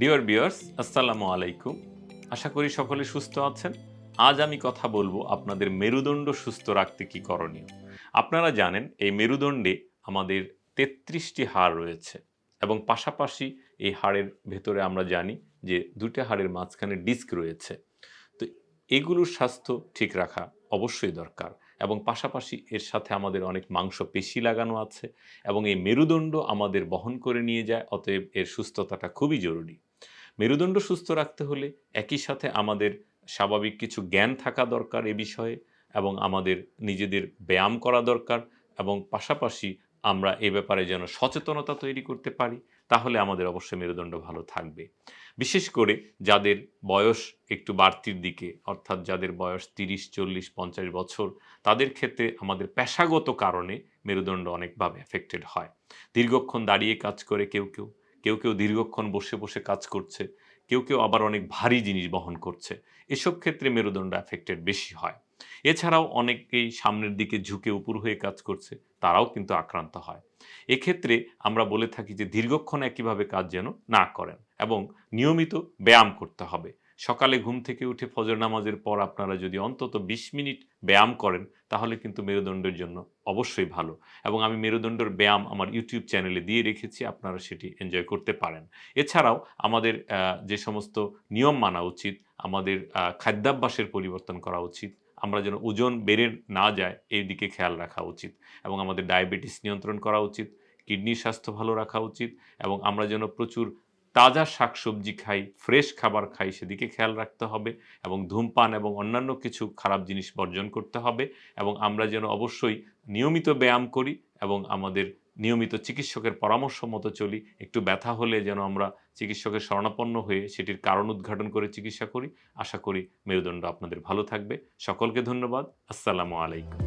Deer বিয়ার্স আসসালামু আলাইকুম আশা করি সকলে সুস্থ আছেন। আজ আমি কথা বলব আপনাদের মেরুদণ্ড সুস্থ রাখতে কি করণীয়। আপনারা জানেন, এই মেরুদণ্ডে আমাদের তেত্রিশটি হাড় রয়েছে এবং পাশাপাশি এই হাড়ের ভেতরে আমরা জানি যে দুটো হাড়ের মাঝখানে ডিস্ক রয়েছে। তো এগুলোর স্বাস্থ্য ঠিক রাখা অবশ্যই দরকার। এবং পাশাপাশি এর সাথে আমাদের অনেক মাংস পেশি লাগানো আছে এবং এই মেরুদণ্ড আমাদের বহন করে নিয়ে যায়, অতএব এর সুস্থতাটা খুবই জরুরি। মেরুদণ্ড সুস্থ রাখতে হলে একই সাথে আমাদের স্বাভাবিক কিছু জ্ঞান থাকা দরকার এ বিষয়ে এবং আমাদের নিজেদের ব্যায়াম করা দরকার এবং পাশাপাশি আমরা এ ব্যাপারে যেন সচেতনতা তৈরি করতে পারি, তাহলে আমাদের অবশ্যই মেরুদণ্ড ভালো থাকবে। বিশেষ করে যাদের বয়স একটু বাড়তির দিকে, অর্থাৎ যাদের বয়স তিরিশ, চল্লিশ, পঞ্চাশ বছর, তাদের ক্ষেত্রে আমাদের পেশাগত কারণে মেরুদণ্ড অনেকভাবে এফেক্টেড হয়। দীর্ঘক্ষণ দাঁড়িয়ে কাজ করে কেউ কেউ কেউ কেউ দীর্ঘক্ষণ বসে বসে কাজ করছে, কেউ কেউ আবার অনেক ভারী জিনিস বহন করছে, এসব ক্ষেত্রে মেরুদণ্ড অ্যাফেক্টেড বেশি হয়। এছাড়াও অনেকেই সামনের দিকে ঝুঁকে উপর হয়ে কাজ করছে, তারাও কিন্তু আক্রান্ত হয়। এক্ষেত্রে আমরা বলে থাকি যে দীর্ঘক্ষণ একইভাবে কাজ যেন না করেন এবং নিয়মিত ব্যায়াম করতে হবে। সকালে ঘুম থেকে উঠে ফজর নামাজের পর আপনারা যদি অন্তত বিশ মিনিট ব্যায়াম করেন, তাহলে কিন্তু মেরুদণ্ডের জন্য অবশ্যই ভালো এবং আমি মেরুদণ্ডের ব্যায়াম আমার ইউটিউব চ্যানেলে দিয়ে রেখেছি, আপনারা সেটি এনজয় করতে পারেন। এছাড়াও আমাদের যে সমস্ত নিয়ম মানা উচিত, আমাদের খাদ্যাভ্যাসের পরিবর্তন করা উচিত আমরা যেন ওজন বেড়ে না যায়, এই দিকে খেয়াল রাখা উচিত। এবং আমাদের ডায়াবেটিস নিয়ন্ত্রণ করা উচিত, কিডনির স্বাস্থ্য ভালো রাখা উচিত, এবং আমরা যেন প্রচুর তাজা শাকসবজি খাই, ফ্রেশ খাবার খাই, সেদিকে খেয়াল রাখতে হবে এবং ধূমপান এবং অন্যান্য কিছু খারাপ জিনিস বর্জন করতে হবে এবং আমরা যেন অবশ্যই নিয়মিত ব্যায়াম করি এবং আমাদের নিয়মিত চিকিৎসকের পরামর্শ মতো চলি। একটু ব্যথা হলে যেন আমরা চিকিৎসকের শরণাপন্ন হয়ে সেটির কারণ উদ্ঘাটন করে চিকিৎসা করি। আশা করি মেরুদণ্ড আপনাদের ভালো থাকবে। সকলকে ধন্যবাদ। আসসালামু আলাইকুম।